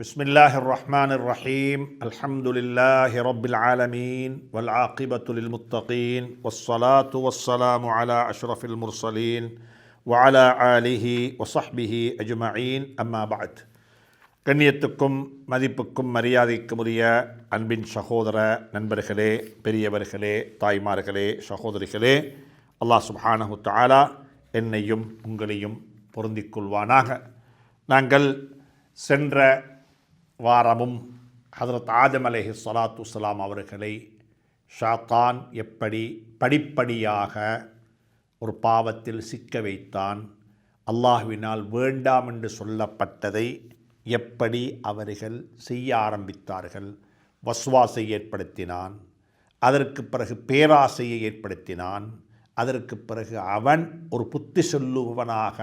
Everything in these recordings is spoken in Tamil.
بسم الله الرحمن الرحيم الحمد لله رب العالمين والعاقبة للمتقين والصلاة والسلام على أشرف المرسلين وعلى آله وصحبه أجمعين أما بعد கண்ணியத்துக்கும் மதிப்புக்கும் மரியாதைக்கும் உரிய அன்பின் சகோதர நண்பர்களே பெரியவர்களே தாய்மார்களே சகோதரிகளே அல்லாஹ் சுப்ஹானஹு தஆலா என்னையும் உங்களையும் பொருந்திக் கொள்வானாக நாங்கள் சென்ற வாரமும் ஹதரத் ஆதம் அலஹி சலாத்து சலாம் அவர்களை ஷாத்தான் எப்படி படிப்படியாக ஒரு பாவத்தில் சிக்க வைத்தான் அல்லாஹ்வினால் வேண்டாம் என்று சொல்லப்பட்டதை எப்படி அவர்கள் செய்ய ஆரம்பித்தார்கள் வஸ்வாசை ஏற்படுத்தினான் அதற்கு பிறகு பேராசையை ஏற்படுத்தினான் அதற்கு பிறகு அவன் ஒரு புத்தி சொல்லுபவனாக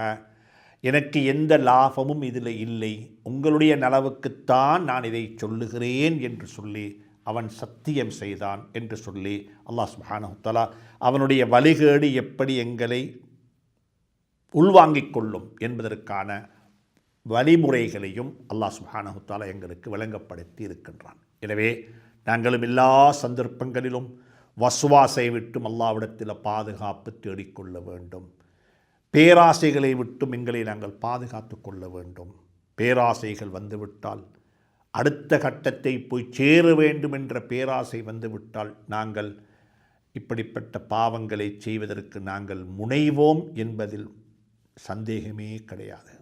எனக்கு எந்த லாபமும் இதில் இல்லை. உங்களுடைய நலவுக்குத்தான் நான் இதை சொல்லுகிறேன் என்று சொல்லி அவன் சத்தியம் செய்தான் என்று சொல்லி அல்லாஹ் சுப்ஹானஹு அவனுடைய வழிகேடு எப்படி எங்களை உள்வாங்கிக் கொள்ளும் என்பதற்கான வழிமுறைகளையும் அல்லாஹ் சுஹானஹுத்தாலா எங்களுக்கு விளங்கப்படுத்தி இருக்கின்றான். எனவே நாங்களும் எல்லா சந்தர்ப்பங்களிலும் வசுவாசை விட்டும் அல்லாவிடத்தில் பாதுகாப்பு தேடிக்கொள்ள வேண்டும். பேராசைகளை விட்டும் எங்களை நாங்கள் பாதுகாத்து கொள்ள வேண்டும். பேராசைகள் வந்துவிட்டால் அடுத்த கட்டத்தை போய் சேர வேண்டும் என்ற பேராசை வந்துவிட்டால் நாங்கள் இப்படிப்பட்ட பாவங்களை செய்வதற்கு நாங்கள் முனைவோம் என்பதில் சந்தேகமே கிடையாது.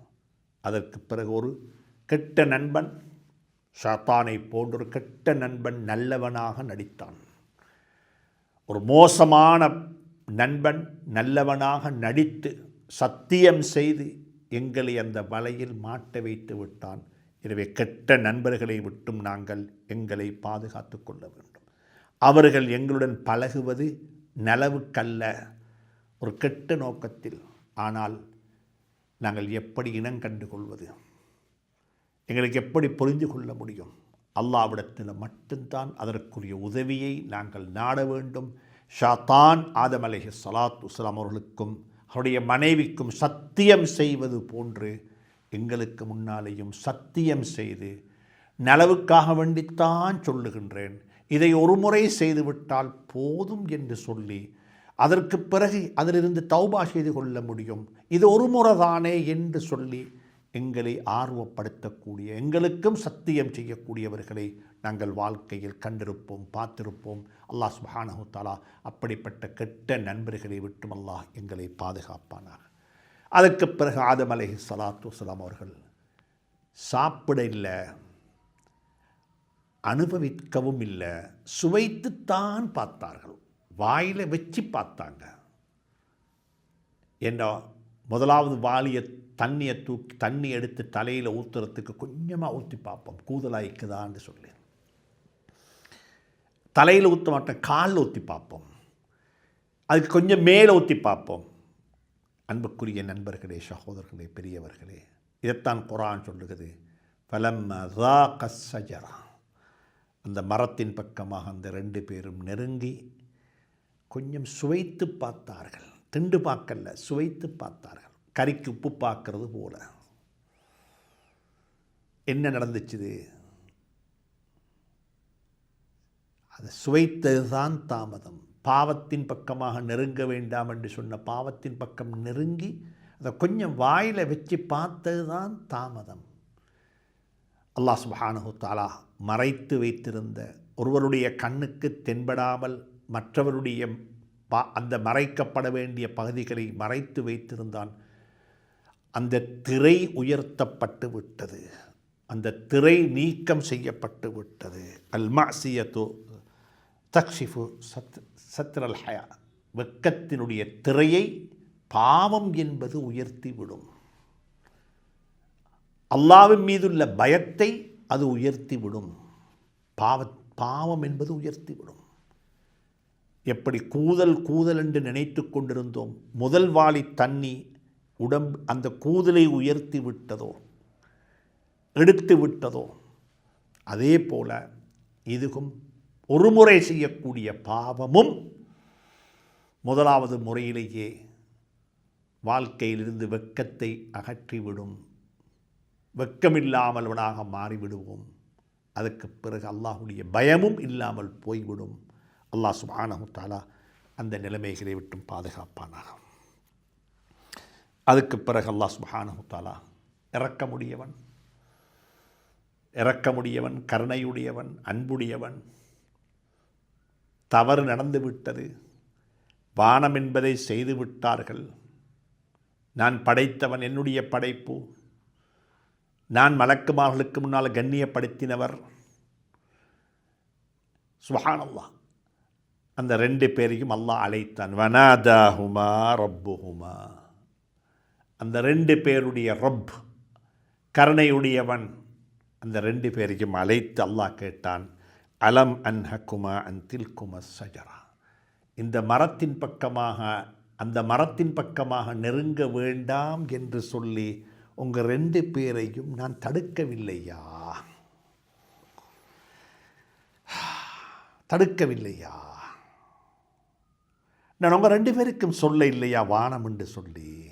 அதற்கு பிறகு ஒரு கெட்ட நண்பன் ஷாத்தானை போன்றொரு கெட்ட நண்பன் நல்லவனாக நடித்தான். ஒரு மோசமான நண்பன் நல்லவனாக நடித்து சத்தியம் செய்து எங்களை அந்த வலையில் மாட்ட வைத்து விட்டான். எனவே கெட்ட நண்பர்களை விட்டும் நாங்கள் எங்களை பாதுகாத்து கொள்ள வேண்டும். அவர்கள் எங்களுடன் பழகுவது நலவுக்கல்ல. ஒரு கெட்ட நோக்கத்தில். ஆனால் நாங்கள் எப்படி இனம் கண்டு கொள்வது எங்களுக்கு எப்படி புரிந்து கொள்ள முடியும்? அல்லாவிடத்தில் மட்டும்தான் அதற்குரிய உதவியை நாங்கள் நாட வேண்டும். ஷாத்தான் ஆதம் சலாத் உஸ்லாம் அவர்களுக்கும் அவருடைய மனைவிக்கும் சத்தியம் செய்வது போன்று எங்களுக்கு முன்னாலேயும் சத்தியம் செய்து நலவுக்காக வேண்டித்தான் சொல்லுகின்றேன். இதை ஒரு முறை செய்துவிட்டால் போதும் என்று சொல்லி அதற்கு பிறகு அதிலிருந்து தௌபா செய்து கொள்ள முடியும். இது ஒரு முறை தானே என்று சொல்லி எங்களை ஆர்வப்படுத்தக்கூடிய எங்களுக்கும் சத்தியம் செய்யக்கூடியவர்களை நாங்கள் வாழ்க்கையில் கண்டிருப்போம் பார்த்திருப்போம். அல்லாஹ் சுபஹானஹு தாலா அப்படிப்பட்ட கெட்ட நண்பர்களை விட்டும் அல்லாஹ் எங்களை பாதுகாப்பானார் அதற்கு பிறகு ஆதம் அலஹி சலாத்து வலாம் அவர்கள் சாப்பிட இல்லை அனுபவிக்கவும் இல்லை சுவைத்துத்தான் பார்த்தார்கள் வாயில் வச்சு பார்த்தாங்க. என்ன முதலாவது வாளியை தண்ணியை தூக்கி தண்ணி எடுத்து தலையில் ஊற்றுறதுக்கு கொஞ்சமாக ஊற்றி பார்ப்போம். கூதலாய்க்குதான்னு சொல்லி. தலையில் ஊற்ற மாட்டோம் காலில் ஊற்றி பார்ப்போம். அதுக்கு கொஞ்சம் மேலே ஊற்றி பார்ப்போம். அன்புக்குரிய நண்பர்களே சகோதரர்களே பெரியவர்களே இதைத்தான் குரான் சொல்லுகிறது. பலம் கசஜரா அந்த மரத்தின் பக்கமாக அந்த ரெண்டு பேரும் நெருங்கி கொஞ்சம் சுவைத்து பார்த்தார்கள். திண்டு பார்க்கல சுவைத்து பார்த்தார்கள். கறிக்கு உப்பு பார்க்கறது போல. என்ன நடந்துச்சுது? அதை சுவைத்ததுதான் தாமதம். பாவத்தின் பக்கமாக நெருங்க வேண்டாம் என்று சொன்ன பாவத்தின் பக்கம் நெருங்கி அதை கொஞ்சம் வாயில் வச்சு பார்த்தது தான் தாமதம். அல்லாஹ் சுபஹானஹு தாலா மறைத்து வைத்திருந்த ஒருவருடைய கண்ணுக்கு தென்படாமல் மற்றவருடைய பா அந்த மறைக்கப்பட வேண்டிய பகுதிகளை மறைத்து வைத்திருந்தான். அந்த திரை உயர்த்தப்பட்டு விட்டது. அந்த திரை நீக்கம் செய்யப்பட்டு விட்டது. அல் மாசியத்து தக்ஷிஃபு சத் சத்ரல் ஹயா. வெக்கத்தினுடைய திரையை பாவம் என்பது உயர்த்தி விடும். அல்லாவின் மீதுள்ள பயத்தை அது உயர்த்தி விடும். பாவ பாவம் என்பது உயர்த்தி விடும். எப்படி கூதல் கூதல் என்று நினைத்து கொண்டிருந்தோம். முதல் வாளி தண்ணி உடம்பு அந்த கூதலை உயர்த்தி விட்டதோ எடுத்து விட்டதோ அதே போல இதுவும் ஒரு முறை செய்யக்கூடிய பாவமும் முதலாவது முறையிலேயே வாழ்க்கையிலிருந்து வெக்கத்தை அகற்றிவிடும். வெக்கமில்லாமல்வனாக மாறிவிடுவோம். அதுக்கு பிறகு அல்லாஹுடைய பயமும் இல்லாமல் போய்விடும். அல்லாஹ் சுப்ஹானஹு அந்த நிலைமைகளை விட்டும் பாதுகாப்பானாக. அதுக்கு பிறகு அல்லாஹ் சுபானஹுத்தாலா இறக்க முடியவன் இறக்கமுடையவன் இறக்கமுடையவன் கருணையுடையவன் அன்புடையவன் தவறு நடந்து விட்டது வானம் என்பதை செய்து விட்டார்கள் நான் படைத்தவன் என்னுடைய படைப்பு நான் மலக்குமார்களுக்கு முன்னால் கண்ணியப்படுத்தினவர் சுஹானல்லாஹ் அந்த ரெண்டு பேரையும் அல்லாஹ் அழைத்தான். வனாதாஹுமா ரப்புஹுமா. அந்த ரெண்டு பேருடைய ரப் கருணையுடையவன் அந்த ரெண்டு பேரையும் அழைத்து அல்லாஹ் கேட்டான் அலம் அன்ஹக்குமா அன் தில்கும சஜரா இந்த மரத்தின் பக்கமாக அந்த மரத்தின் பக்கமாக நெருங்க வேண்டாம் என்று சொல்லி உங்கள் ரெண்டு பேரையும் நான் தடுக்கவில்லையா? தடுக்கவில்லையா? நான் உங்கள் ரெண்டு பேருக்கும் சொல்ல இல்லையா? வானம் என்று சொல்லி.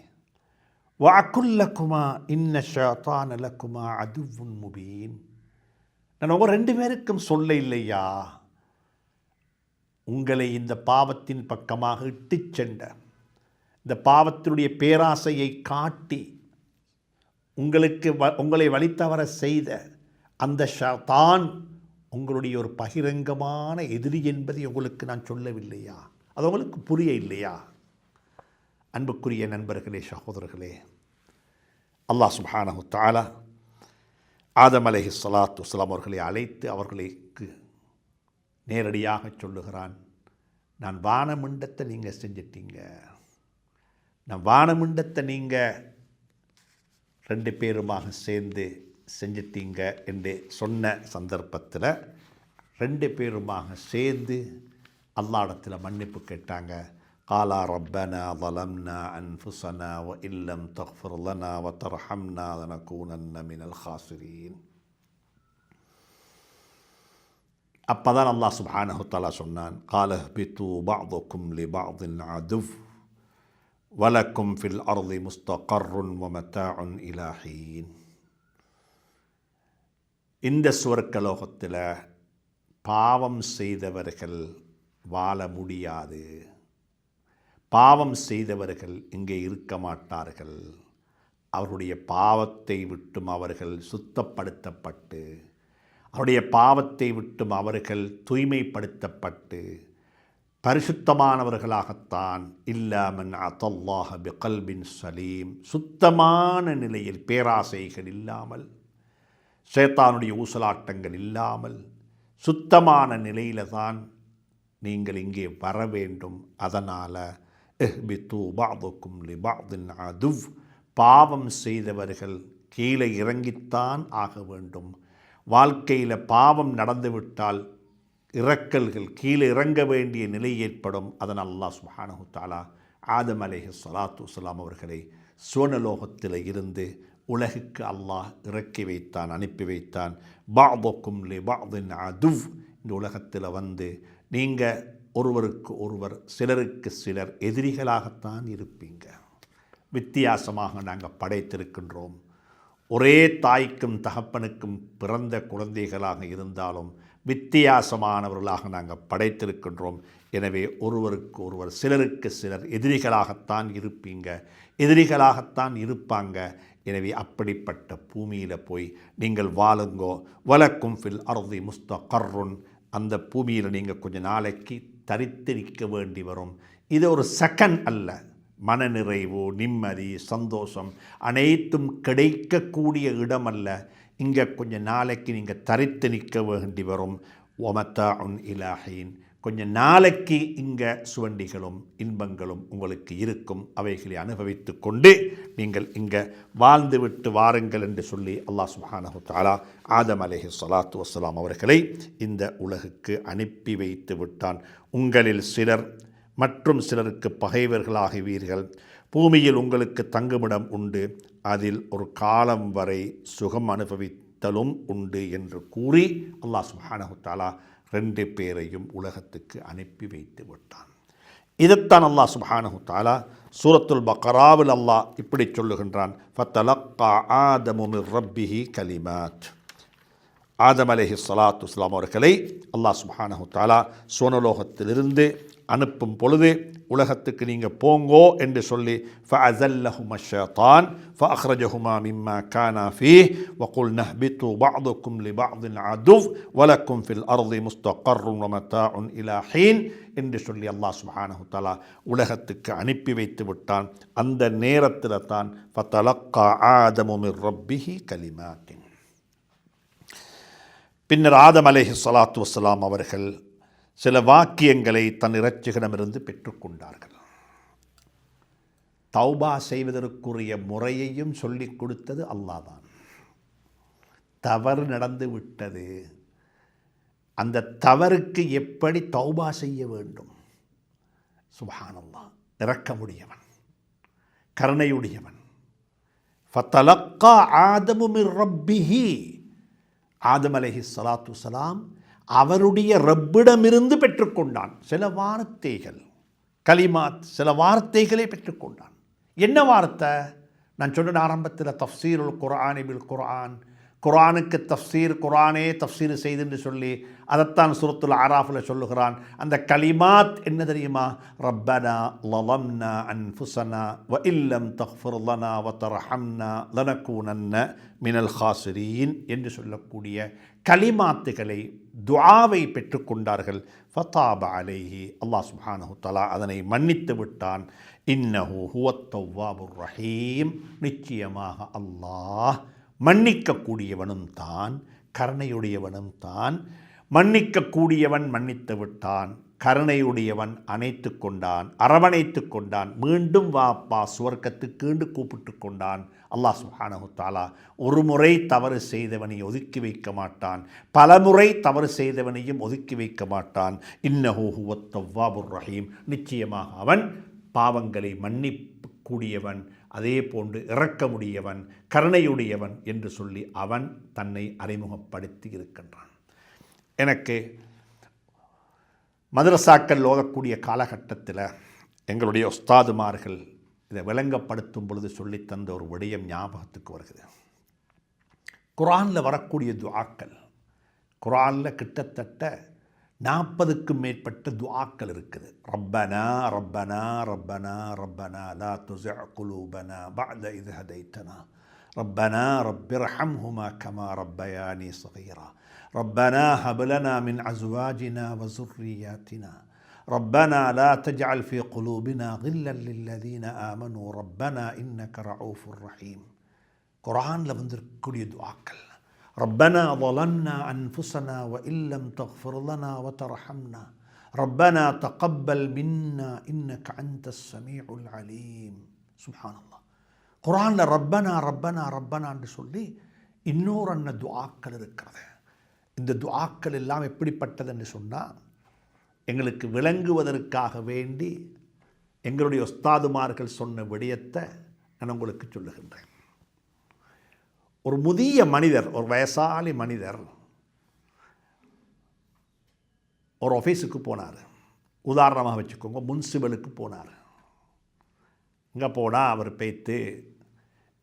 வாக்குல்லக்குமா இன்ன ஷாத்தான் லக்குமா அது முபீன். நான் உங்கள் ரெண்டு பேருக்கும் சொல்ல இல்லையா? உங்களை இந்த பாவத்தின் பக்கமாக இட்டு சென்ற இந்த பாவத்தினுடைய பேராசையை காட்டி உங்களுக்கு வ உங்களை வழித்தவர செய்த அந்த ஷதான் உங்களுடைய ஒரு பகிரங்கமான எதிரி என்பதை உங்களுக்கு நான் சொல்லவில்லையா? அது அவங்களுக்கு புரிய இல்லையா? அன்புக்குரிய நண்பர்களே சகோதரர்களே அல்லாஹ் சுப்ஹானஹு தாலா ஆதம் அலஹி ஸலாத்து வஸலாம் அவர்களை அழைத்து அவர்களுக்கு நேரடியாக சொல்லுகிறான் நான் வானமிண்டத்தை நீங்கள் செஞ்சிட்டீங்க. நான் வானமிண்டத்தை நீங்கள் ரெண்டு பேருமாக சேர்ந்து செஞ்சிட்டீங்க என்று சொன்ன சந்தர்ப்பத்தில் ரெண்டு பேருமாக சேர்ந்து அல்லாடத்தில் மன்னிப்பு கேட்டாங்க காலா ரப்பனா வலம்னா அன்ஃபுசனா வ இல்லம் தஃபுர்லனா வ தர்ஹம்னா தனக்கூனன்ன மினல் ஹாசிரீன் அப்போ தான் அல்லாஹ் சுபானஹுத்தாலா சொன்னான் கால பித்து பாதுக்கும் லி பாதின் அதுவ் வலக்கும் ஃபில் அருளி முஸ்தகர்ருன் வமத்தா உன் இலாஹீன் இந்த சுவர்க்கலோகத்தில் பாவம் செய்தவர்கள் வாழ முடியாது. பாவம் செய்தவர்கள் இங்கே இருக்க மாட்டார்கள். அவருடைய பாவத்தை விட்டும் அவர்கள் சுத்தப்படுத்தப்பட்டு அவருடைய பாவத்தை விட்டும் அவர்கள் தூய்மைப்படுத்தப்பட்டு பரிசுத்தமானவர்களாகத்தான் இல்லாமன் அத்தல்லாஹ பிகல்பின் சலீம். சுத்தமான நிலையில் பேராசைகள் இல்லாமல் சேத்தானுடைய ஊசலாட்டங்கள் இல்லாமல் சுத்தமான நிலையில தான் நீங்கள் இங்கே வர வேண்டும். அதனால் எஹ்பித்து பாதுக்கும் லி பாதின் அதுவ். பாவம் செய்தவர்கள் கீழே இறங்கித்தான் ஆக வேண்டும். வாழ்க்கையில் பாவம் நடந்துவிட்டால் இறக்கல்கள் கீழே இறங்க வேண்டிய நிலை ஏற்படும். அதன் அல்லாஹ் சுஹானஹு தாலா ஆதம் அலேஹி சலாத்து வலாம் அவர்களை சுவனலோகத்தில் இருந்து உலகுக்கு அல்லாஹ் இறக்கி வைத்தான் அனுப்பி வைத்தான். பாபோக்கும் லி பாதின் அதுவ். இந்த உலகத்தில் வந்து நீங்கள் ஒருவருக்கு ஒருவர் சிலருக்கு சிலர் எதிரிகளாகத்தான் இருப்பீங்க. வித்தியாசமாக நாங்கள் படைத்திருக்கின்றோம். ஒரே தாய்க்கும் தகப்பனுக்கும் பிறந்த குழந்தைகளாக இருந்தாலும் வித்தியாசமானவர்களாக நாங்கள் படைத்திருக்கின்றோம். எனவே ஒருவருக்கு ஒருவர் சிலருக்கு சிலர் எதிரிகளாகத்தான் இருப்பீங்க. எதிரிகளாகத்தான் இருப்பாங்க. எனவே அப்படிப்பட்ட பூமியில் போய் நீங்கள் வாழுங்கோ. வலக்கும் ஃபில் அறுதி முஸ்தகர்ருன். அந்த பூமியில் நீங்கள் கொஞ்சம் நாளைக்கு தரித்து நிற்க வேண்டி வரும். இது ஒரு செகண்ட் அல்ல. மனநிறைவு நிம்மதி சந்தோஷம் அனைத்தும் கிடைக்கக்கூடிய இடம் அல்ல. இங்கே கொஞ்சம் நாளைக்கு நீங்கள் தரித்து நிற்க வேண்டி வரும். ஒமத்தா உன் இலாஹின். கொஞ்சம் நாளைக்கு இங்கே சுவண்டிகளும் இன்பங்களும் உங்களுக்கு இருக்கும். அவைகளை அனுபவித்து கொண்டு நீங்கள் இங்கே வாழ்ந்துவிட்டு வாருங்கள் என்று சொல்லி அல்லாஹ் சுஹானஹு தாலா ஆதம் அலேஹி சலாத்து வசலாம் அவர்களை இந்த உலகுக்கு அனுப்பி வைத்து விட்டான். உங்களில் சிலர் மற்றும் சிலருக்கு பகைவர்களாகுவீர்கள். பூமியில் உங்களுக்கு தங்குமிடம் உண்டு. அதில் ஒரு காலம் வரை சுகம் அனுபவித்தலும் உண்டு என்று கூறி அல்லாஹ் சுஹானஹு தாலா ரெண்டு பேரையும் உலகத்துக்கு அனுப்பி வைத்து விட்டான். இதைத்தான் அல்லாஹ் சுப்ஹானஹு தாலா சூரத்துல் பக்கராவில் அல்லாஹ் இப்படி சொல்லுகின்றான் ஃபத்தலக்கா ஆதமுமிர் ரப்பிஹி கலிமாத். ஆதம் அலஹி சலாத்து வஸ்ஸலாம் அவர்களை அல்லாஹ் சுப்ஹானஹு தாலா சோனலோகத்திலிருந்து அனுப்பும் பொழுது உலகத்துக்கு நீங்கள் போங்கோ என்று சொல்லி ஃபஅசல்லஹும ஷேத்தான் ஃபஅஹ்ரஜஹுமா மிம்மா கானா ஃபீ வகுல் நஹ்பித்து பஅதுக்கும் லி பஅதின் அதுவ் வலக்கும் ஃபில் அர்தி முஸ்தகர்ரும் வமத்தாஉன் இலா ஹீன் என்று சொல்லி அல்லாஹ் சுப்ஹானஹு தஆலா உலகத்துக்கு அனுப்பி வைத்து விட்டான் அந்த நேரத்தில் தான் ஃபதலக்கா ஆதமு மிர் ரப்பிஹி கலிமாத்தின் பின்னர் ஆதம் அலேஹி சலாத்து வசலாம் அவர்கள் சில வாக்கியங்களை தன் இறைச்சிகளிடமிருந்து பெற்றுக்கொண்டார்கள். தௌபா செய்வதற்குரிய முறையையும் சொல்லிக் கொடுத்தது அல்லாஹ் தான் தவறு நடந்து விட்டது. அந்த தவறுக்கு எப்படி தௌபா செய்ய வேண்டும்? சுபஹானல்லாஹ். இறக்கமுடையவன் கருணையுடையவன். ஃபத்தலக்கா ஆதமுமி ரப்பிஹி. ஆதம் அலஹி ஸலாத்து அவருடைய ரப்பிடமிருந்து பெற்றுக்கொண்டான். சில வார்த்தைகள். கலிமாத் சில வார்த்தைகளே பெற்றுக்கொண்டான். என்ன வார்த்தை? நான் சொன்ன ஆரம்பத்தில் தஃசீருல் குர்ஆன் இபில் குர்ஆன் குரானுக்கு தஃப்சீர் குரானே தஃப்சீர் செய்துன்னு சொல்லி அதைத்தான் சுரத்துல் ஆராஃபில் சொல்லுகிறான். அந்த கலிமாத் என்ன தெரியுமா? ரப்பனா லலம்னா அன்ஃபுசனா வ இல்லம் தஃபுர்லனா வ தர்ஹம்னா லனக்கூனன்ன மினல் ஹாசிரீன் என்று சொல்லக்கூடிய கலிமாத்துகளை துவாவை பெற்றுக்கொண்டார்கள் ஃபதாப அலைஹி அல்லாஹ் சுப்ஹானஹு தலா அதனை மன்னித்து விட்டான். இன்னஹு ஹுவத் ரஹீம் நிச்சயமாக அல்லாஹ் மன்னிக்கக்கூடியவனும் தான் கருணையுடையவனும் தான். மன்னிக்கக்கூடியவன் மன்னித்து விட்டான் கருணையுடையவன் அணைத்து கொண்டான் அரவணைத்து கொண்டான் மீண்டும் வாப்பா சுவர்க்கத்துக்கீண்டு கூப்பிட்டு கொண்டான். அல்லாஹ் சுஹானஹு தாலா ஒரு முறை தவறு செய்தவனை ஒதுக்கி வைக்க மாட்டான். பல முறை தவறு செய்தவனையும் ஒதுக்கி வைக்க மாட்டான். இன்னஹூ தவ்வாபுர் ரஹீம். நிச்சயமாக அவன் பாவங்களை மன்னிக்கக்கூடியவன் அதே போன்று இறக்கமுடையவன் கருணையுடையவன் என்று சொல்லி அவன் தன்னை அறிமுகப்படுத்தி இருக்கின்றான். எனக்கு மதரசாக்கள் ஓதக்கூடிய காலகட்டத்தில் எங்களுடைய உஸ்தாதுமார்கள் இதை விளங்கப்படுத்தும் பொழுது சொல்லித் தந்த ஒரு விடயம் ஞாபகத்துக்கு வருகிறது. குரானில் வரக்கூடிய துவாக்கள் குரானில் கிட்டத்தட்ட நாற்பதுக்கும் மேற்பட்ட துஆக்கள் இருக்குது ரப்பனா ரப்பனா ரப்பனா ரப்பனா லா துஸிஅ குலூபனா பஅத இத் ஹதைத்தனா ரப்பனா ரப்பிர்ஹம்ஹுமா கமா ரப்பயானி صغيرا ربنا هب لنا من أزواجنا وذرياتنا ربنا لا تجعل في قلوبنا غلا للذين آمنوا ربنا إنك رؤوف رحيم குரானில் வந்திருக்கக்கூடிய துஆக்கள் ربنا ظلمنا أنفسنا وإن لم تغفر لنا وترحمنا ربنا تقبل منا إنك أنت السميع العليم سبحان الله குரானில் ரப்பனா ரப்பனா ரப்பனான்னு சொல்லி இன்னொரு அன்ன துஆக்கள் இருக்கிறது இந்த துஆக்கள் எல்லாம் எப்படிப்பட்டதுன்னு சொன்னால் எங்களுக்கு விளங்குவதற்காக வேண்டி எங்களுடைய ஒஸ்தாதுமார்கள் சொன்ன விடயத்தை நான் உங்களுக்கு சொல்லுகின்றேன் ஒரு முதிய மனிதர் ஒரு வயசாளி மனிதர் ஒரு ஆஃபீஸுக்கு போனார். உதாரணமாக வச்சுக்கோங்க முன்சிபலுக்கு போனார். இங்கே போனால் அவர் பேத்து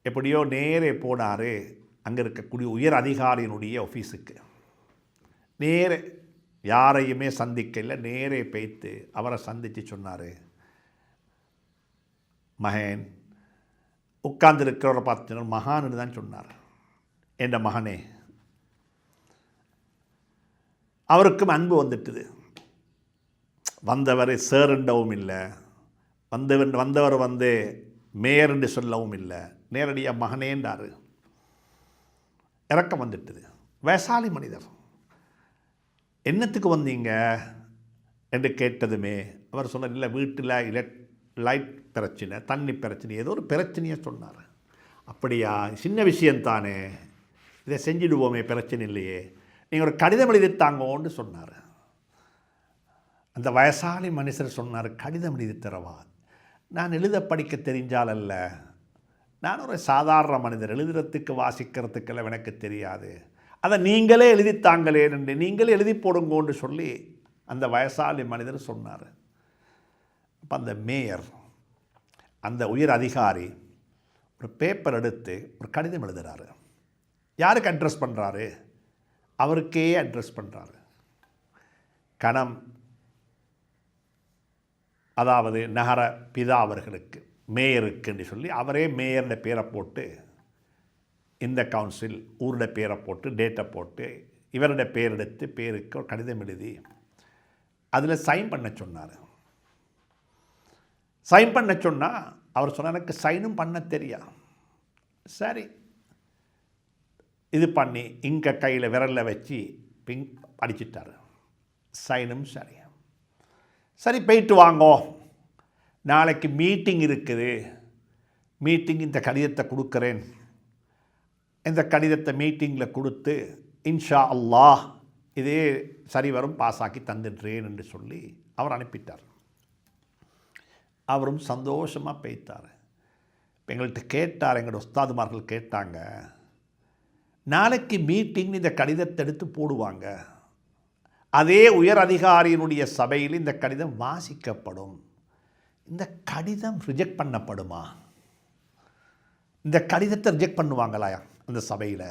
எப்படியோ நேரே போனார் அங்கே இருக்கக்கூடிய உயர் அதிகாரியினுடைய ஆஃபீஸுக்கு நேரே யாரையுமே சந்திக்கல நேரே பேத்து அவரை சந்தித்து சொன்னார். மகன் உட்கார்ந்துருக்கிறவரை பார்த்தீங்கன்னா மகான்னு தான் சொன்னார். என்ற மகனே. அவருக்கும் அன்பு வந்துட்டுது. வந்தவர் சேருண்டவும் இல்லை. வந்தவன் வந்தவர் வந்து மேயர் என்று சொல்லவும் இல்லை. நேரடியாக மகனேன்றார் இறக்கம் வந்துட்டுது. வயசாலி மனிதர். என்னத்துக்கு வந்தீங்க? என்று கேட்டதுமே அவர் சொன்னார் இல்லை வீட்டில் இலட் லைட் பிரச்சனை தண்ணி பிரச்சனை ஏதோ ஒரு பிரச்சனையை சொன்னார். அப்படியா? சின்ன விஷயந்தானே இதை செஞ்சிடுவோமே பிரச்சனை இல்லையே. நீங்கள் ஒரு கடிதம் எழுதித்தாங்கோன்னு சொன்னார். அந்த வயசாலி மனுஷர் சொன்னார் கடிதம் எழுதி தரவா நான் எழுத படிக்க தெரிஞ்சால் அல்ல. நான் ஒரு சாதாரண மனிதர் எழுதுறதுக்கு வாசிக்கிறதுக்கெல்லாம் எனக்கு தெரியாது. அதை நீங்களே எழுதித்தாங்களே என்று நீங்களே எழுதி போடுங்கோன்னு சொல்லி அந்த வயசாலி மனிதர் சொன்னார். அப்போ அந்த மேயர் அந்த உயர் அதிகாரி ஒரு பேப்பர் எடுத்து ஒரு கடிதம் எழுதுகிறாரு யாருக்கு அட்ரஸ் பண்ணுறாரு அவருக்கே அட்ரஸ் பண்ணுறாரு கணம் அதாவது நகர பிதா அவர்களுக்கு மேயருக்குன்னு சொல்லி அவரே மேயர்ன்ற பேரை போட்டு இந்த கவுன்சில் ஊரோட பேரை போட்டு டேட்டை போட்டு இவருடைய பேர் எடுத்து பேருக்கு ஒரு கடிதம் எழுதி அதில் சைன் பண்ண சொன்னார். சைன் பண்ண சொன்னால் அவர் சொன்னார் எனக்கு சைனும் பண்ண தெரியா சரி. இது பண்ணி இங்கே கையில் விரலில் வச்சு பிங் அடிச்சிட்டார். சைனும் சரி. சரி போயிட்டு வாங்கோ. நாளைக்கு மீட்டிங் இருக்குது. மீட்டிங் இந்த கடிதத்தை கொடுக்குறேன். இந்த கடிதத்தை மீட்டிங்கில் கொடுத்து இன்ஷா அல்லாஹ் இதே சரி வரும் பாஸ் ஆக்கி தந்துடுறேன் என்று சொல்லி அவர் அனுப்பிட்டார். அவரும் சந்தோஷமாக பேய்த்தார். இப்போ எங்கள்கிட்ட கேட்டார் எங்களோட உஸ்தாதுமார்கள் கேட்டாங்க. நாளைக்கு மீட்டிங் இந்த கடிதத்தை எடுத்து போடுவாங்க. அதே உயர் அதிகாரியினுடைய சபையில் இந்த கடிதம் வாசிக்கப்படும். இந்த கடிதம் ரிஜெக்ட் பண்ணப்படுமா? இந்த கடிதத்தை ரிஜெக்ட் பண்ணுவாங்களா அந்த சபையில்?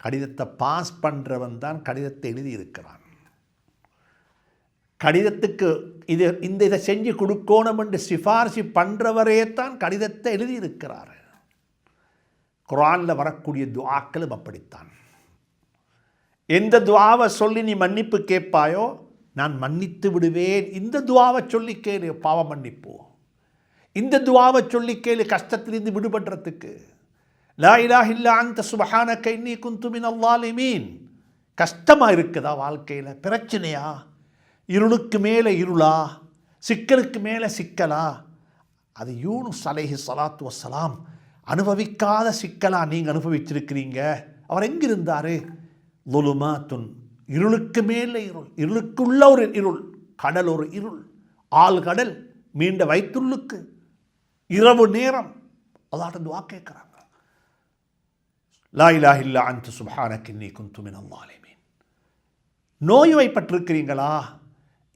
கடிதத்தை பாஸ் பண்ணுறவன் தான் கடிதத்தை எழுதியிருக்கிறான். கடிதத்துக்கு இது இந்த இதை செஞ்சு கொடுக்கணும் என்று சிபாரிசு பண்ணுறவரே தான் கடிதத்தை எழுதியிருக்கிறார். குரானில் வரக்கூடிய துவாக்களும் அப்படித்தான். எந்த துவாவை சொல்லி நீ மன்னிப்பு கேட்பாயோ நான் மன்னித்து விடுவேன். இந்த துவாவை சொல்லி கேளு பாவ மன்னிப்பு. இந்த துவாவை சொல்லி கேளு கஷ்டத்திலிருந்து விடுபடுறதுக்கு. லா இலாஹ இல்லா அந்த சுபஹான கைன்னி குந்துமின் அல்லாலிமீன் கஷ்டமாக இருக்குதா வாழ்க்கையில்? பிரச்சனையா? இருளுக்கு மேலே இருளா? சிக்கலுக்கு மேலே சிக்கலா? அது யூனு சலேஹி சலாத்து வசலாம் அனுபவிக்காத சிக்கலா நீங்கள் அனுபவிச்சிருக்கிறீங்க? அவர் எங்கிருந்தார்? துன் இருளுக்கு மேலே இருள் இருளுக்குள்ள ஒரு இருள் கடல் ஒரு இருள் ஆள் கடல் மீண்ட வயிற்றுள்ளுக்கு இரவு நேரம். அதாட்ட துவா கேட்குறாங்க. லா இலா இல்லா அந்த சுபஹானக்கு இன்னி குந்துமின் அல்லாலிமீன் நோய்வாய்ப்பட்டிருக்கிறீங்களா?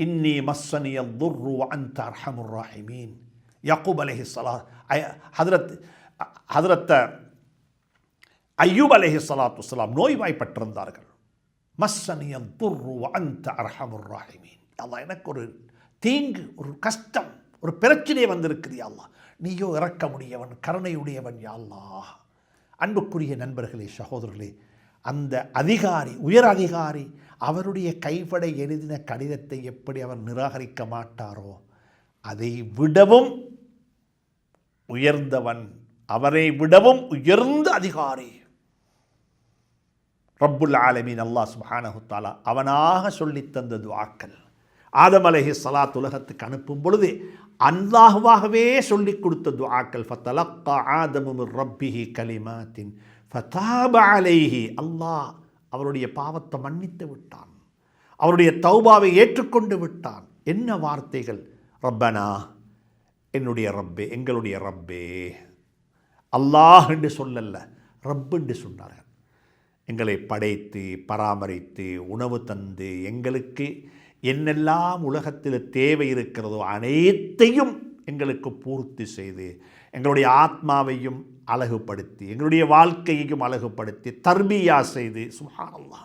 இன்னி மஸ்ஸனிய துர்ரு அந்த அர்ஹமுர் ராஹிமீன். யக்கூப் அலஹி சலா ஹதரத் ஹதரத்த ஐயூப் அலஹி சலாத்து வலாம் நோய்வாய்ப்பட்டிருந்தார்கள். மஸ்ஸனியம் துர்ரு அந்த அர்ஹமுர் ராஹிமீன். அல்லாஹ் எனக்கு ஒரு தீங்கு ஒரு கஷ்டம் ஒரு பிரச்சனை வந்திருக்குது அல்லா நீயோ இறக்க முடியவன் கருணையுடையவன் யாழ்லா அன்புக்குரிய நண்பர்களே சகோதரர்களே அந்த அதிகாரி உயர் அதிகாரி அவருடைய கைப்படை எழுதின கடிதத்தை எப்படி அவர் நிராகரிக்க மாட்டாரோ அதை விடவும் உயர்ந்தவன் அவரை விடவும் உயர்ந்த அதிகாரி. ரப்புல் ஆலமீன் அல்லாஹ் சுபானஹுத்தாலா அவனாக சொல்லித் தந்த ஆதம் அலைஹி சலாத் உலகத்துக்கு அனுப்பும் பொழுது அல்லாஹ்வாகவே சொல்லிக் கொடுத்த துஆக்கள். ஃபத்தலக்கா ஆதமும் ரப்பிஹி கலிமாத்தின். ஃபதாப அலைஹி அல்லாஹ் அவருடைய பாவத்தை மன்னித்து விட்டான். அவருடைய தௌபாவை ஏற்றுக்கொண்டு விட்டான். என்ன வார்த்தைகள்? ரப்பனா என்னுடைய ரப்பே எங்களுடைய ரப்பே. அல்லாஹ் என்று சொல்லல்ல ரப் என்று சொன்னார்கள். எங்களை படைத்து பராமரித்து உணவு தந்து எங்களுக்கு என்னெல்லாம் உலகத்தில் தேவை இருக்கிறதோ அனைத்தையும் எங்களுக்கு பூர்த்தி செய்து எங்களுடைய ஆத்மாவையும் அழகுபடுத்தி எங்களுடைய வாழ்க்கையையும் அழகுபடுத்தி தர்பியா செய்து சுஹானல்லா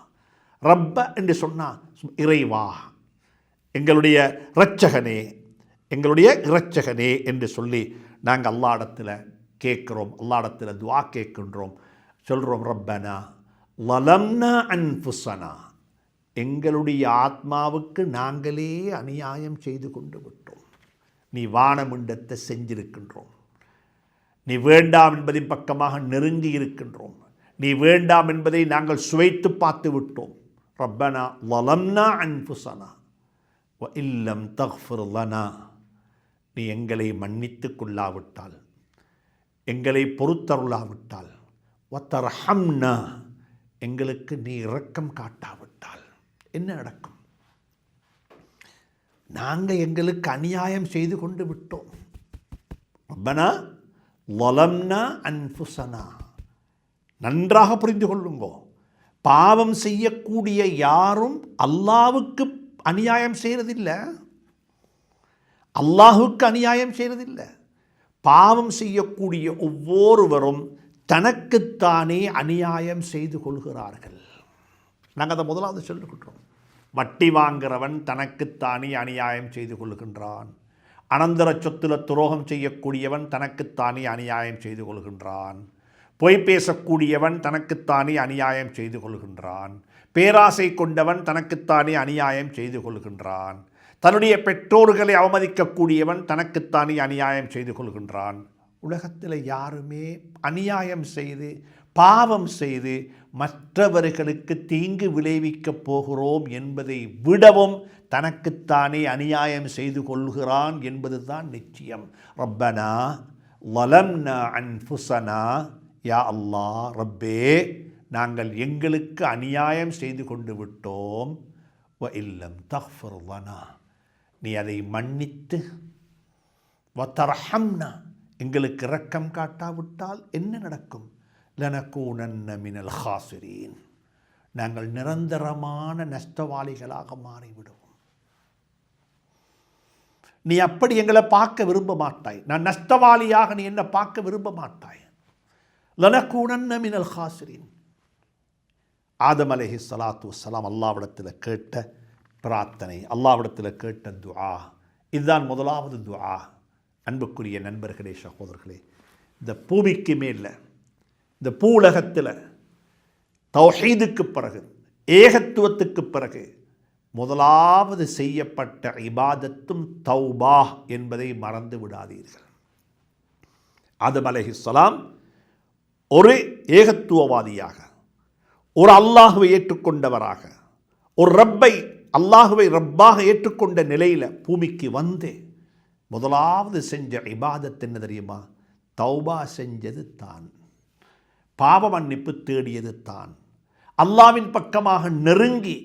ரப்ப என்று சொன்னால் இறைவா எங்களுடைய இரட்சகனே எங்களுடைய இரட்சகனே என்று சொல்லி நாங்கள் அல்லா இடத்துல கேட்குறோம். அல்லாடத்தில் துவா கேட்கின்றோம். சொல்கிறோம் ரப்பனா லலம்னா அன்புசனா எங்களுடைய ஆத்மாவுக்கு நாங்களே அநியாயம் செய்து கொண்டு விட்டோம். நீ வானமிண்டத்தை செஞ்சிருக்கின்றோம். நீ வேண்டாம் என்பதின் பக்கமாக நெருங்கி இருக்கின்றோம். நீ வேண்டாம் என்பதை நாங்கள் சுவைத்து பார்த்து விட்டோம். ரப்பனா லலம்னா அன்புசனா வ இல்லம் தஃபிர் லனா நீ எங்களை மன்னித்து கொள்ளாவிட்டால். எங்களை பொறுத்தருளாவிட்டால். ஒத்தரஹம்னா எங்களுக்கு நீ இரக்கம் காட்டாவிட்டால். என்ன நடக்கும் நாங்கள் எங்களுக்கு அநியாயம் செய்து கொண்டு விட்டோம். ரப்பனா லலம்னா அன்புசனா. நன்றாக புரிந்து கொள்ளுங்கோ. பாவம் செய்யக்கூடிய யாரும் அல்லாவுக்கு அநியாயம் செய்கிறதில்லை அல்லாஹுக்கு அநியாயம் செய்கிறதில்லை பாவம் செய்யக்கூடிய ஒவ்வொருவரும் தனக்குத்தானே அநியாயம் செய்து கொள்கிறார்கள். நாங்கள் அதை முதலாவது சொல்லிக்கிட்டோம். வட்டி வாங்குறவன் தனக்குத்தானே அநியாயம் செய்து கொள்கின்றான். அனந்தர சொத்துல துரோகம் செய்யக்கூடியவன் தனக்குத்தானே அநியாயம் செய்து கொள்கின்றான். பொய் பேசக்கூடியவன் தனக்குத்தானே அநியாயம் செய்து கொள்கின்றான். பேராசை கொண்டவன் தனக்குத்தானே அநியாயம் செய்து கொள்கின்றான். தன்னுடைய பெற்றோர்களை அவமதிக்கக்கூடியவன் தனக்குத்தானே அநியாயம் செய்து கொள்கின்றான். உலகத்தில் யாருமே அநியாயம் செய்து பாவம் செய்து மற்றவர்களுக்கு தீங்கு விளைவிக்கப் போகிறோம் என்பதை விடவும் தனக்குத்தானே அநியாயம் செய்து கொள்கிறான் என்பதுதான் நிச்சயம். ரப்பனா வலம்னா அன்புசனா யா அல்லாஹ் ரப்பே நாங்கள் எங்களுக்கு அநியாயம் செய்து கொண்டு விட்டோம். வ இல்லம் தஃபர் நீ அதை மன்னித்து வத்தரஹம்னா எங்களுக்கு இரக்கம் காட்டாவிட்டால் என்ன நடக்கும்? லனக்கூனன்ன மினல் ஹாசிரீன். நாங்கள் நிரந்தரமான நஷ்டவாளிகளாக மாறிவிடுவோம். நீ அப்படி எங்களை பார்க்க விரும்ப மாட்டாய். நான் நஷ்டவாளியாக நீ என்னை பார்க்க விரும்ப மாட்டாய். லனக்கூனன்ன மினல் ஹாசிரீன். ஆதம் அலைஹி சலாத்து வஸ்ஸலாம் அல்லாவிடத்தில் கேட்ட பிரார்த்தனை அல்லாவிடத்தில் கேட்ட துஆ. இதுதான் முதலாவது துஆ. அன்புக்குரிய நண்பர்களே சகோதரர்களே இந்த பூமிக்கு மேல இந்த பூலகத்தில் தௌஹீதுக்கு பிறகு ஏகத்துவத்துக்கு பிறகு முதலாவது செய்யப்பட்ட இபாதத்தும் தௌபா என்பதை மறந்து விடாதீர்கள். ஆதம் அலைஹிஸ்ஸலாம் ஒரு ஏகத்துவவாதியாக ஒரு அல்லாஹுவை ஏற்றுக்கொண்டவராக ஒரு ரப்பை அல்லாஹுவை ரப்பாக ஏற்றுக்கொண்ட நிலையில் பூமிக்கு வந்து முதலாவது செஞ்ச இபாதத் என்ன தெரியுமா? தௌபா செஞ்சது தான். பாவ மன்னிப்பு தேடியது தான். அல்லாவின் பக்கமாக நெருங்கி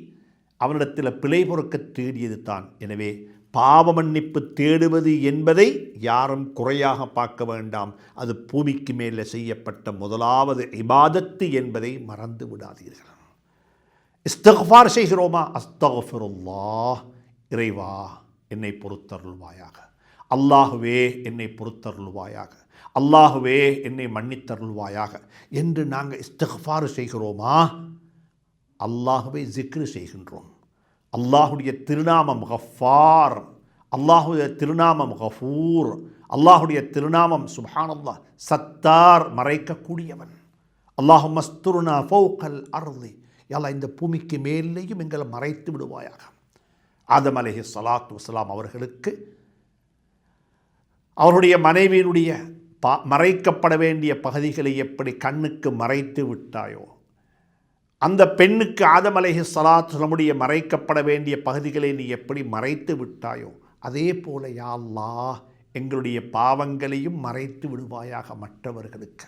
அவனிடத்தில் பிழை பொறுக்க தேடியது தான். எனவே பாவ மன்னிப்பு தேடுவது என்பதை யாரும் குறையாக பார்க்க வேண்டாம். அது பூமிக்கு மேலே செய்யப்பட்ட முதலாவது இபாதத்து என்பதை மறந்து விடாதீர்கள். இஸ்தஃபார் செய்கிறோமா? அஸ்தஃபிருல்லாஹ் இறைவா என்னை பொறுத்தருள்வாயாக. அல்லாஹுவே என்னை பொறுத்தருள்வாயாக. அல்லாஹுவே என்னை மன்னித்தருள்வாயாக. என்று நாங்கள் இஸ்தஃபார் செய்கிறோமா? அல்லாஹுவை ஜிக்ரு செய்கின்றோம். அல்லாஹுடைய திருநாமம் ஹஃபார் அல்லாஹுடைய திருநாமம் ஹஃபூர் அல்லாஹுடைய திருநாமம் சுபானல்லா சத்தார் மறைக்கக்கூடியவன். அல்லாஹு மஸ்துருனா ஃபௌகல் அருளி யாலா இந்த பூமிக்கு மேலேயும் எங்களை மறைத்து விடுவாயாக. ஆதம் அலஹி சலாத்து வசலாம் அவர்களுக்கு அவருடைய மனைவியினுடைய பா மறைக்கப்பட வேண்டிய பகுதிகளை எப்படி கண்ணுக்கு மறைத்து விட்டாயோ அந்த பெண்ணுக்கு ஆதம் அலஹி சலாத் நம்முடைய மறைக்கப்பட வேண்டிய பகுதிகளை நீ எப்படி மறைத்து விட்டாயோ அதே போல யாழ்லா எங்களுடைய பாவங்களையும் மறைத்து விடுவாயாக மற்றவர்களுக்கு.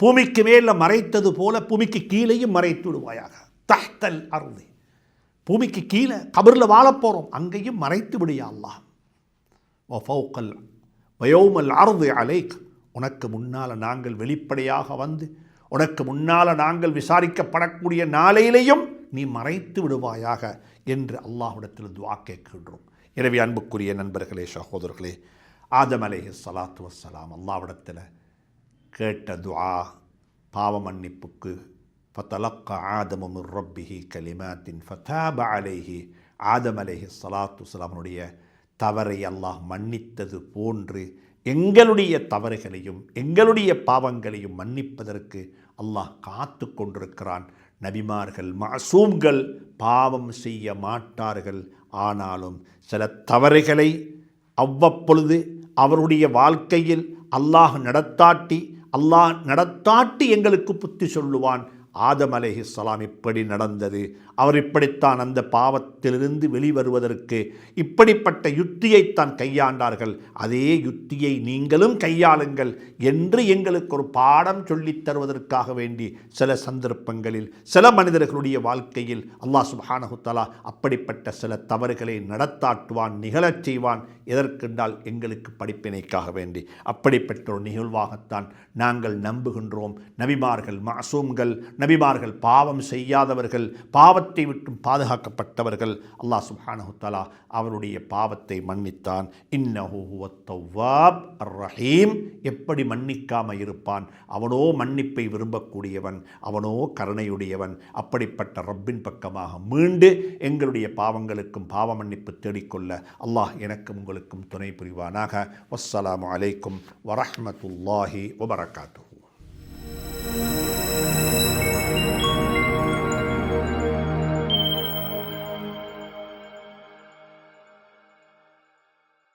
பூமிக்கு மேல மறைத்தது போல பூமிக்கு கீழேயும் மறைத்து விடுவாயாக. தஹ்தல் அருந்தி பூமிக்கு கீழே கபரில் வாழப்போகிறோம் அங்கேயும் மறைத்து விடியா அல்லாஹ். வஃபௌக்கல் வயோமல் அருது அலைக். உனக்கு முன்னால் நாங்கள் வெளிப்படையாக வந்து உனக்கு முன்னால் நாங்கள் விசாரிக்கப்படக்கூடிய நாளையிலையும் நீ மறைத்து விடுவாயாக என்று அல்லாஹ்விடத்தில் துவா கேட்கின்றோம். எனவே அன்புக்குரிய நண்பர்களே சகோதரர்களே ஆதம் அலேஹி சலாத்து வசலாம் அல்லாஹ்விடத்தில் கேட்ட துஆ பாவ மன்னிப்புக்கு ஃபத்தலக்க ஆதமு ரப்பிஹி கலிமாத்தின் ஃபதாப அலைஹி. ஆதம் அலைஹி சலாத்து சலாமனுடைய தவறை அல்லாஹ் மன்னித்தது போன்று எங்களுடைய தவறுகளையும் எங்களுடைய பாவங்களையும் மன்னிப்பதற்கு அல்லாஹ் காத்து கொண்டிருக்கிறான். நபிமார்கள் மாசூம்கள் பாவம் செய்ய மாட்டார்கள். ஆனாலும் சில தவறுகளை அவ்வப்பொழுது அவருடைய வாழ்க்கையில் அல்லாஹ் நடத்தாட்டி அல்லாஹ் நடத்தாட்டி எங்களுக்கு புத்தி சொல்லுவான். ஆதம் சலாம் இப்படி நடந்தது. அவர் இப்படித்தான் அந்த பாவத்திலிருந்து வெளிவருவதற்கு இப்படிப்பட்ட யுத்தியைத்தான் கையாண்டார்கள். அதே யுத்தியை நீங்களும் கையாளுங்கள் என்று எங்களுக்கு ஒரு பாடம் சொல்லித் தருவதற்காக வேண்டி சில சந்தர்ப்பங்களில் சில மனிதர்களுடைய வாழ்க்கையில் அல்லாஹ் சுபானகுத்தலா அப்படிப்பட்ட சில தவறுகளை நடத்தாட்டுவான் நிகழச் செய்வான். எதற்கென்றால் எங்களுக்கு படிப்பினைக்காக வேண்டி. அப்படிப்பட்ட ஒரு நிகழ்வாகத்தான் நாங்கள் நம்புகின்றோம். நபிமார்கள் மாசூம்கள் நபிமார்கள் பாவம் செய்யாதவர்கள் பாவத்தை விட்டும் பாதுகாக்கப்பட்டவர்கள். அல்லாஹ் சுஹானஹுத்தாலா அவருடைய பாவத்தை மன்னித்தான். இன்னஹு ரஹீம் எப்படி மன்னிக்காமல் இருப்பான்? அவனோ மன்னிப்பை விரும்பக்கூடியவன் அவனோ கருணையுடையவன். அப்படிப்பட்ட ரப்பின் பக்கமாக மீண்டு எங்களுடைய பாவங்களுக்கும் பாவ மன்னிப்பு தேடிக்கொள்ள அல்லாஹ் எனக்கும் உங்களுக்கும் துணை புரிவானாக. வஸ்ஸலாமு அலைக்கும் வரஹ்மத்துல்லாஹி வபரகாத்துஹு.